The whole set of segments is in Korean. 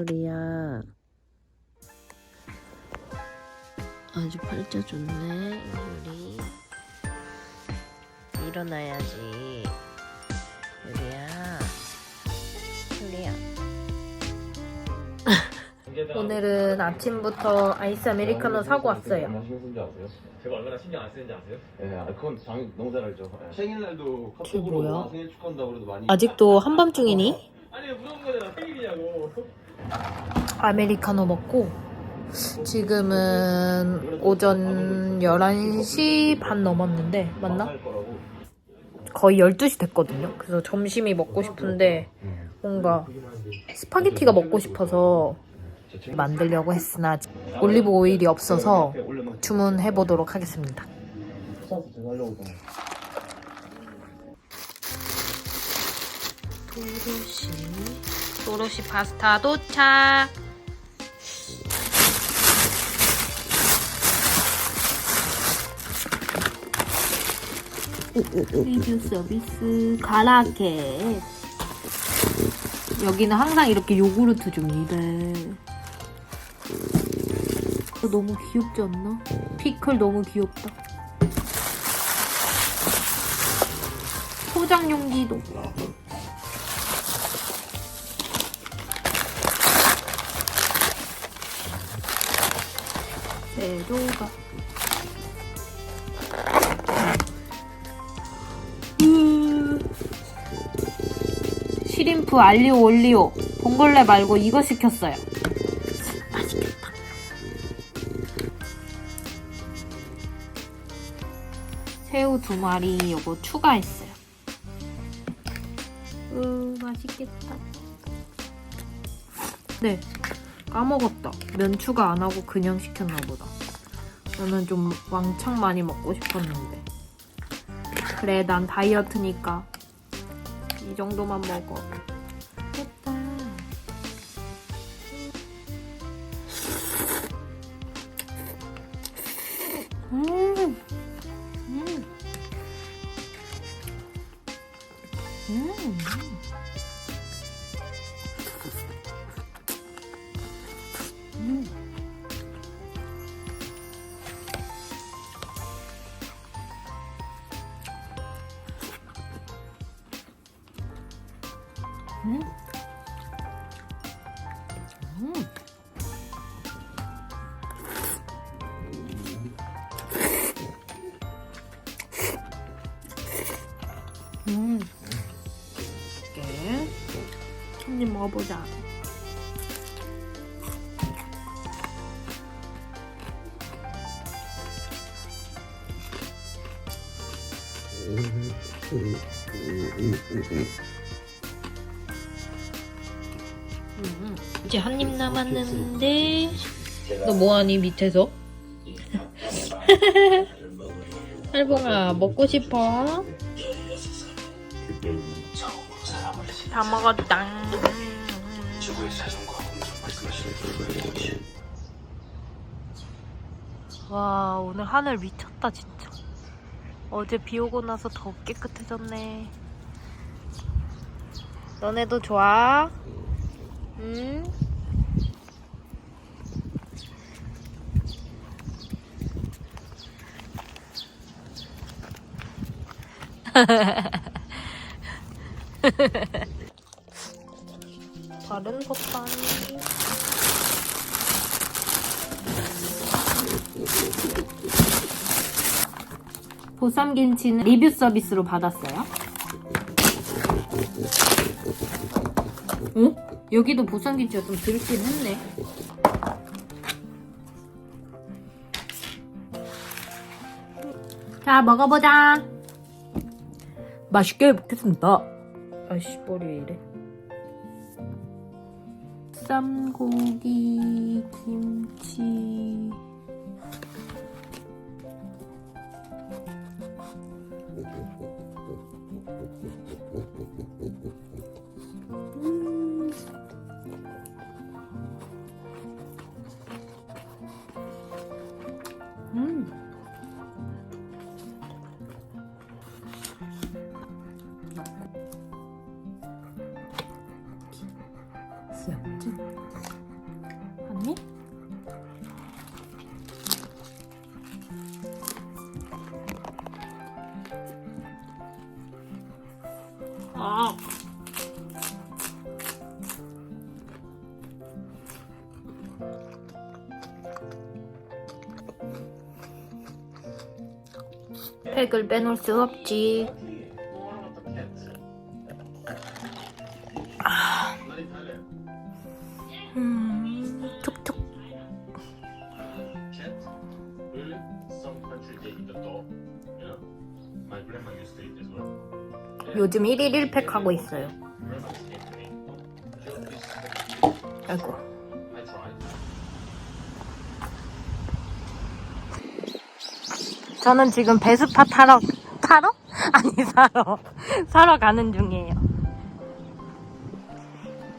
우리야 아주 팔자 좋네 유리 일어나야지 유리야 유리야 오늘은 아침부터 아이스 아메리카노 사고 왔어요 얼마나 신경 쓰는지 아세요? 제가 얼마나 신경 안 쓰는지 아세요? 예, 아, 그건 당 너무 잘 알죠. 예. 생일날도 카톡으로 뭐야? 와, 생일 축하한다고 그래도 많이. 아직도 한밤중이니? 아니 무서운 거잖아 생일이냐고 아메리카노 먹고 지금은 오전 11시 반 넘었는데 맞나? 거의 12시 됐거든요. 그래서 점심이 먹고 싶은데 뭔가 스파게티가 먹고 싶어서 만들려고 했으나 올리브 오일이 없어서 주문해 보도록 하겠습니다. 도로시 도로시 파스타 도착. 리뷰 서비스 가라켓 여기는 항상 이렇게 요구르트 좀 이래 이거 너무 귀엽지 않나? 피클 너무 귀엽다 포장 용기도 세조가. 음. 시림프 알리오 올리오. 봉골레 말고 이거 시켰어요. 맛있겠다. 새우 두 마리 요거 추가했어요. 으 맛있겠다. 네 까먹었다 면 추가 안 하고 그냥 시켰나 보다 저는 좀 왕창 많이 먹고 싶었는데 그래 난 다이어트니까 이 정도만 먹어 됐다 음. 음. 음. 음. 이렇게 먹어보자. 이제 한 입 남았는데 너 뭐하니 밑에서? 할봉아 먹고 싶어? 다 먹었다 와 오늘 하늘 미쳤다 진짜 어제 비 오고 나서 더 깨끗해졌네 너네도 좋아? 응? 다른 것도 아니 보쌈 김치는 리뷰 서비스로 받았어요. 어? 여기도 보쌈 김치가 좀 들긴 했네. 자, 먹어보자. 맛있게 먹겠습니다. 아이씨, 머리 왜 이래. 쌈고기, 김치. 음. 팩을 빼놓을 수 없지. 음, 툭툭. 요즘 1일 1팩 하고 있어요. 저는 지금 베스파 타러 타러? 아니 사러 사러 가는 중이에요.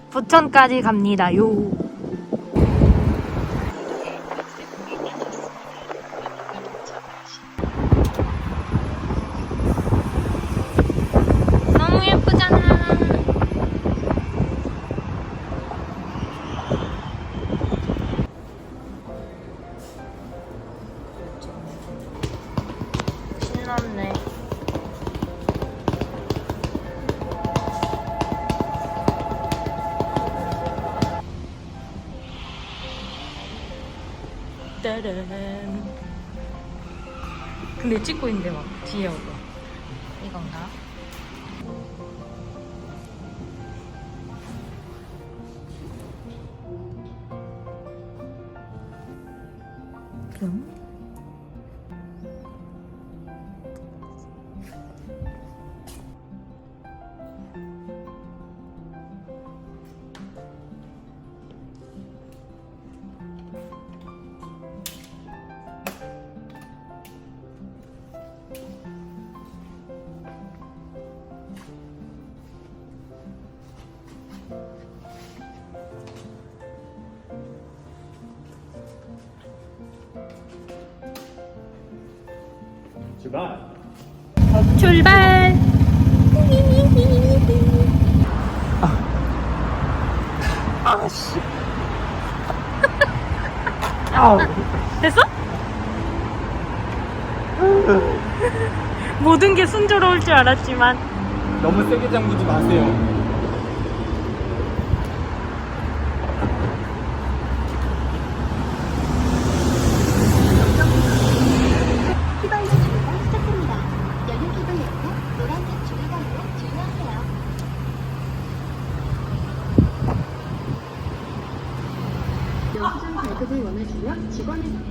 부천까지 갑니다 요. 따란. 근데 찍고 있는데 막 뒤에 오고. 출발. 출발! 아 씨. 아우. 됐어? 모든 게 순조로울 줄 알았지만 너무 세게 잠그지 마세요. 원하시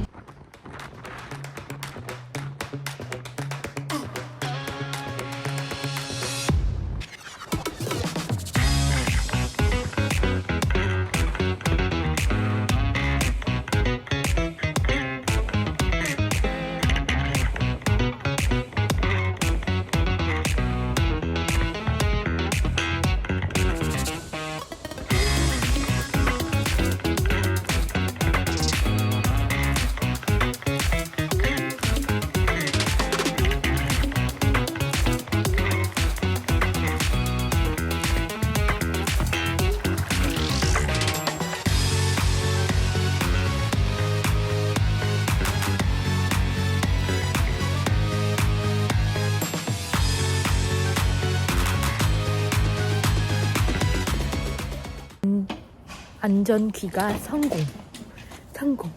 안전 귀가 성공. 성공.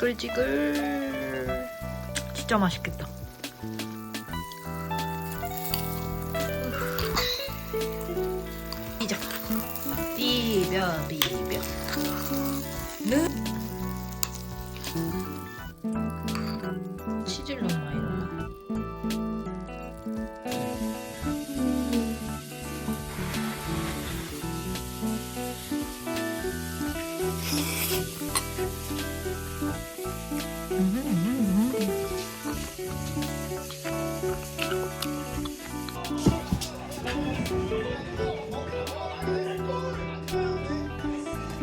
지글지글. 진짜 맛있겠다. 이제 비벼 비벼. 는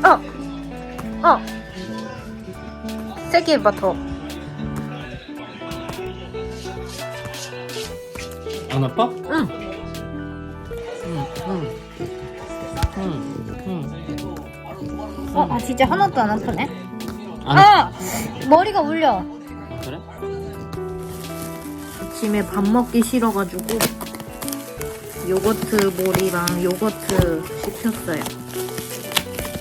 어! 어! 세게 해봐 더 안 아파? 응. 응, 응. 응. 어, 아, 진짜 하나도 안 아프네? 안 아! 머리가 울려. 그래? 아침에 밥 먹기 싫어가지고 요거트 볼이랑 요거트 시켰어요.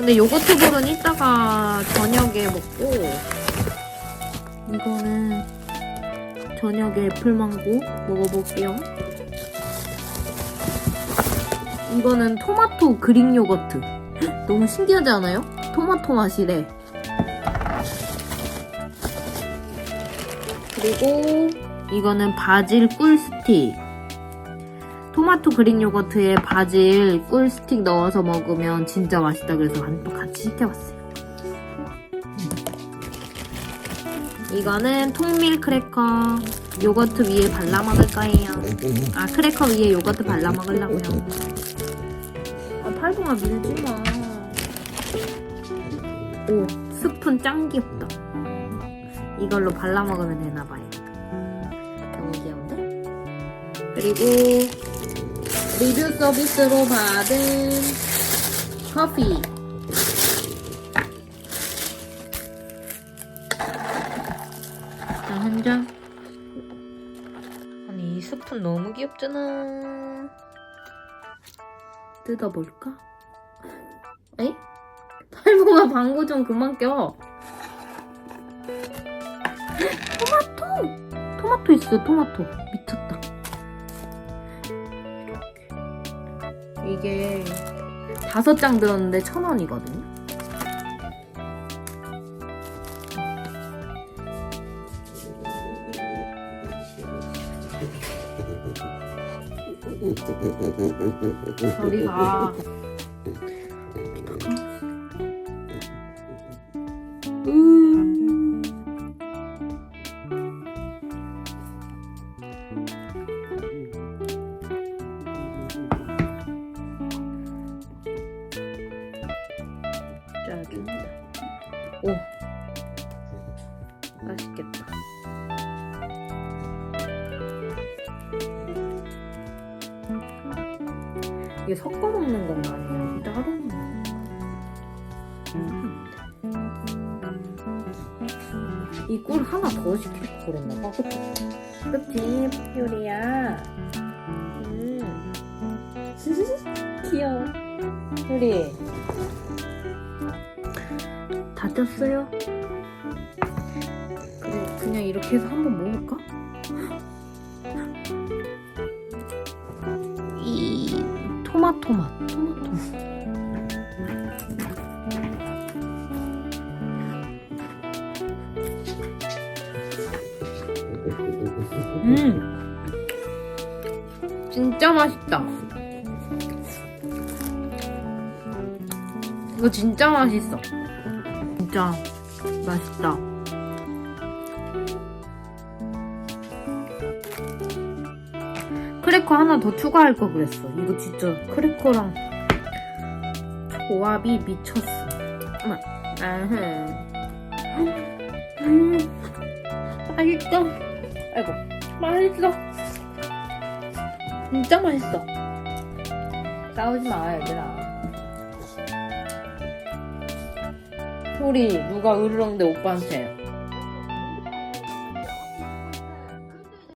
근데 요거트 볼은 이따가 저녁에 먹고 이거는 저녁에 애플망고 먹어볼게요. 이거는 토마토 그릭 요거트. 헉, 너무 신기하지 않아요? 토마토 맛이래. 그리고 이거는 바질 꿀 스틱. 토마토 그릭 요거트에 바질 꿀 스틱 넣어서 먹으면 진짜 맛있다 그래서 한또 같이 시켜봤어요. 이거는 통밀 크래커. 요거트 위에 발라 먹을 거예요. 아 크래커 위에 요거트 발라 먹으려고요. 아 팔봉아 밀지 마. 오 스푼 짱 귀엽다. 이걸로 발라 먹으면 되나 봐요. 너무 귀여운데? 그리고 리뷰 서비스로 받은 커피. 한 잔. 아니 이 스푼 너무 귀엽잖아. 뜯어볼까? 에이? 탈모가 방구 좀 그만 껴. 토마토! 토마토 있어, 토마토. 미쳤다. 다섯 장 들었는데 천 원이거든요. 저리가. 음. 이 꿀 하나 더 시키고 그랬나 봐, 그치? 그치, 요리야. 음. 귀여워. 요리. 다 쪘어요? 그래, 그냥 이렇게 해서 한번 먹을까? 이 토마토 맛, 토마토 음, 진짜 맛있다. 이거 진짜 맛있어. 진짜 맛있다. 크래커 하나 더 추가할 거 그랬어. 이거 진짜 크래커랑 조합이 미쳤어. 어머, 아흠. 음, 맛있어. 아이고, 맛있어. 진짜 맛있어. 싸우지 마, 얘들아. 소리 누가 으르렁대 오빠한테